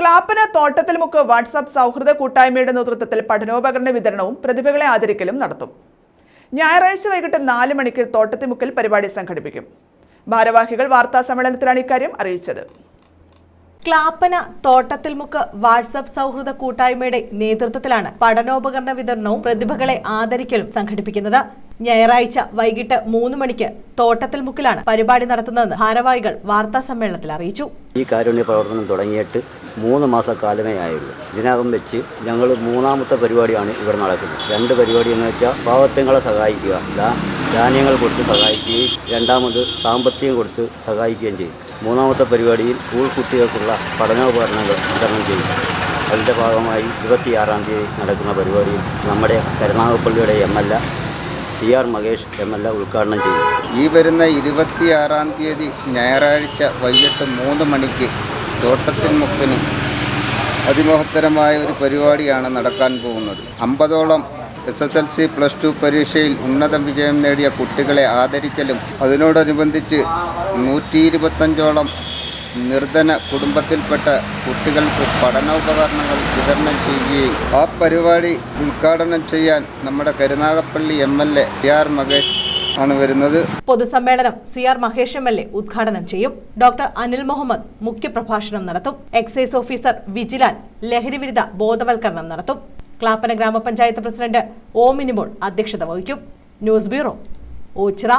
Clappana തോട്ടത്തിൽമുക്ക് WhatsApp സൗഹൃദ കൂട്ടായ്മയുടെ നേതൃത്വത്തിൽ പഠനോപകരണ വിതരണവും പ്രതിഭകളെ ആദരിക്കലും നടത്തും. ഞായറാഴ്ച വൈകിട്ട് നാല് മണിക്ക് തോട്ടത്തിമുക്കിൽ പരിപാടി സംഘടിപ്പിക്കും. ഭാരവാഹികൾ വാർത്താ സമ്മേളനത്തിലാണ് ഇക്കാര്യം അറിയിച്ചത്. ക്ലാപ്പന തോട്ടത്തിൽമുക്ക് വാട്സപ്പ് സൗഹൃദ കൂട്ടായ്മയുടെ നേതൃത്വത്തിലാണ് പഠനോപകരണ വിതരണവും പ്രതിഭകളെ ആദരിക്കലും സംഘടിപ്പിക്കുന്നത്. ഞായറാഴ്ച വൈകിട്ട് മൂന്ന് മണിക്ക് തോട്ടത്തിൽ മുക്കിലാണ് പരിപാടി നടത്തുന്നതെന്ന് ഭാരവാഹികൾ വാർത്താ സമ്മേളനത്തിൽ അറിയിച്ചു. ഈ കാരുണ്യ പ്രവർത്തനം തുടങ്ങിയിട്ട് മൂന്ന് മാസക്കാലമേ ആയുള്ളൂ. ഇതിനകം വെച്ച് ഞങ്ങൾ മൂന്നാമത്തെ പരിപാടിയാണ് ഇവിടെ നടക്കുന്നത്. രണ്ട് പരിപാടി എന്ന് വെച്ചാൽ പാവത്തങ്ങളെ സഹായിക്കുക ധാന്യങ്ങൾ കൊടുത്ത് സഹായിക്കുകയും രണ്ടാമത് സാമ്പത്തികം കൊടുത്ത് സഹായിക്കുകയും ചെയ്യും. മൂന്നാമത്തെ പരിപാടിയിൽ സ്കൂൾ കുട്ടികൾക്കുള്ള പഠനോപകരണങ്ങൾ വിതരണം ചെയ്യും. അതിന്റെ ഭാഗമായി ഇരുപത്തിയാറാം തീയതി നടക്കുന്ന പരിപാടിയിൽ നമ്മുടെ കരുനാഗപ്പള്ളിയുടെ M L A C R Mahesh M L A ഉദ്ഘാടനം ചെയ്യും ഈ വരുന്ന ഇരുപത്തിയാറാം തീയതി ഞായറാഴ്ച വൈകിട്ട് മൂന്ന് മണിക്ക് തോട്ടത്തിൽ മുക്കിന് അതിമഹത്തരമായ ഒരു പരിപാടിയാണ് നടക്കാൻ പോകുന്നത്. അമ്പതോളം S S L C plus two പരീക്ഷയിൽ ഉന്നത വിജയം നേടിയ കുട്ടികളെ ആദരിക്കലും അതിനോടനുബന്ധിച്ച് നൂറ്റി ഇരുപത്തഞ്ചോളം നിർധന കുടുംബത്തിൽപ്പെട്ട കുട്ടികൾക്ക് പഠനോപകരണങ്ങൾ വിതരണം ചെയ്യുകയും ആ പരിപാടി ഉദ്ഘാടനം ചെയ്യാൻ നമ്മുടെ Karunagappally M L A T R Mahesh ആണ് വരുന്നത്. പൊതുസമ്മേളനം C R Mahesh M L A ഉദ്ഘാടനം ചെയ്യും. ഡോക്ടർ അനിൽ മുഹമ്മദ് മുഖ്യപ്രഭാഷണം നടത്തും. എക്സൈസ് ഓഫീസർ വിജിലാൽ ലഹരിവിരുദ്ധ ബോധവൽക്കരണം നടത്തും. ക്ലാപ്പന ഗ്രാമപഞ്ചായത്ത് പ്രസിഡന്റ് ഓമിനിമോൾ അധ്യക്ഷത വഹിക്കും. News bureau Ochira.